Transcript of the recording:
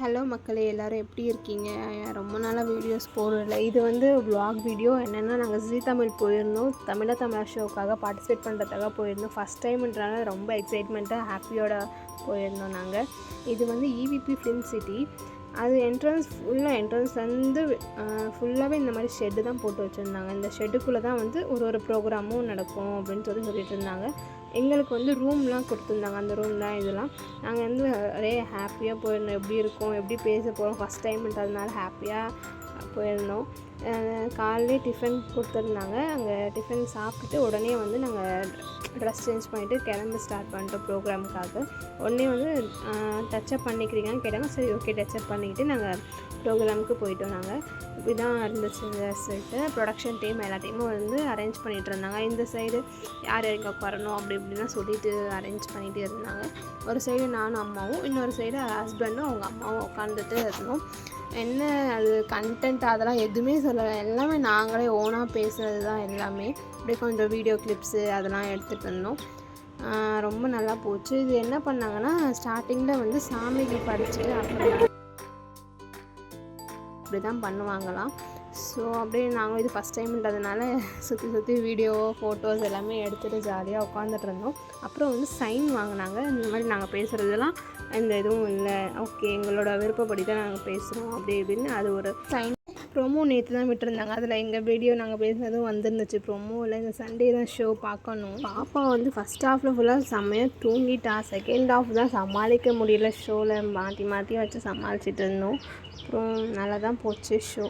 Hello மக்களே எல்லோரும் எப்படி இருக்கீங்க? ரொம்ப நாளாக வீடியோஸ் போடல. இது வந்து வ்ளாக் வீடியோ என்னென்னா நாங்கள் ஜீ தமிழ் போயிருந்தோம். தமிழா தமிழா ஷோக்காக பார்ட்டிசிபேட் பண்ணுறதுக்காக போயிருந்தோம். ஃபஸ்ட் டைம்ன்றனால ரொம்ப எக்ஸைட்மெண்ட்டாக ஹாப்பியோட போயிருந்தோம் நாங்கள் இது வந்து இவிபி ஃபிலிம் சிட்டி அது என்ட்ரன்ஸ் ஃபுல்லாக என்ட்ரன்ஸ் வந்து ஃபுல்லாகவே இந்த மாதிரி ஷெட்டு தான் போட்டு வச்சுருந்தாங்க. இந்த ஷெட்டுக்குள்ளே தான் வந்து ஒரு ஒரு ப்ரோக்ராமும் நடக்கும் அப்படின்னு சொல்லி சொல்லிட்டு இருந்தாங்க. எங்களுக்கு வந்து ரூம்லாம் கொடுத்துருந்தாங்க. அந்த ரூம்லாம் இதெல்லாம். நாங்கள் வந்து ஒரே ஹாப்பியாக போயிருந்தோம் எப்படி இருக்கும்? எப்படி பேச போகிறோம் ஃபஸ்ட் டைம்ன்றதுனால ஹாப்பியாக போயிருந்தோம். காலையிலே டிஃபன் கொடுத்துருந்தாங்க. அங்கே டிஃபன் சாப்பிட்டுட்டு உடனே வந்து நாங்கள் ட்ரெஸ் சேஞ்ச் பண்ணிவிட்டு கிளம்ப ஸ்டார்ட் பண்ணிட்டோம் ப்ரோக்ராமுக்காக உடனே வந்து டச்சப் பண்ணிக்கிறீங்கன்னு கேட்டாங்க. சரி ஓகே டச்சப் பண்ணிக்கிட்டு நாங்கள் ப்ரோக்ராமுக்கு போயிட்டோம் நாங்கள் இப்படி தான் இருந்துச்சு இந்த ப்ரொடக்ஷன் டீம் எல்லா டீமும் வந்து அரேஞ்ச் பண்ணிகிட்டு இருந்தாங்க. இந்த சைடு யார் யாருக்கு உட்காரணும் அப்படி இப்படிலாம் சொல்லிட்டு அரேஞ்ச் பண்ணிகிட்டு இருந்தாங்க. ஒரு சைடு நானும் அம்மாவும் இன்னொரு சைடு ஹஸ்பண்டும் அவங்க அம்மாவும் உட்காந்துட்டு இருந்தோம். என்ன அது கண்டென்ட் அதெல்லாம் எதுவுமே சொல்லலை. எல்லாமே நாங்களே ஓனாக பேசுகிறது தான் எல்லாமே. அப்படியே கொஞ்சம் வீடியோ கிளிப்ஸு அதெல்லாம் எடுத்துகிட்டு இருந்தோம் ரொம்ப நல்லா போச்சு. இது என்ன பண்ணாங்கன்னா ஸ்டார்டிங்கில் வந்து சாமிக்கு படிச்சுட்டு அப்புறம் அப்படி தான் பண்ணுவாங்களாம். ஸோ அப்படியே நாங்கள் இது ஃபஸ்ட் டைம்ன்றதுனால சுற்றி சுற்றி வீடியோ ஃபோட்டோஸ் எல்லாமே எடுத்துகிட்டு ஜாலியாக உட்காந்துட்டு இருந்தோம். அப்புறம் வந்து சைன் வாங்கினாங்க. இந்த மாதிரி நாங்கள் பேசுகிறதெல்லாம் எந்த இதுவும் இல்லை. ஓகே எங்களோட விருப்பப்படி தான் நாங்கள் பேசுகிறோம் அப்படி இப்படின்னு அது ஒரு சைன் ப்ரோமோ நேற்று தான் விட்டுருந்தாங்க. அதில் எங்கள் வீடியோ நாங்கள் பேசுனதும் வந்துருந்துச்சு. ப்ரோமோவில் இந்த சண்டே தான் ஷோ பார்க்கணும். பாப்பா வந்து ஃபஸ்ட் ஹாஃபில் ஃபுல்லாக செம்மையாக தூங்கிட்டா. செகண்ட் ஹாஃப் தான் சமாளிக்க முடியல ஷோவில் மாற்றி மாற்றி வச்சு சமாளிச்சிட்டு இருந்தோம். அப்புறம் நல்லா தான் போச்சு ஷோ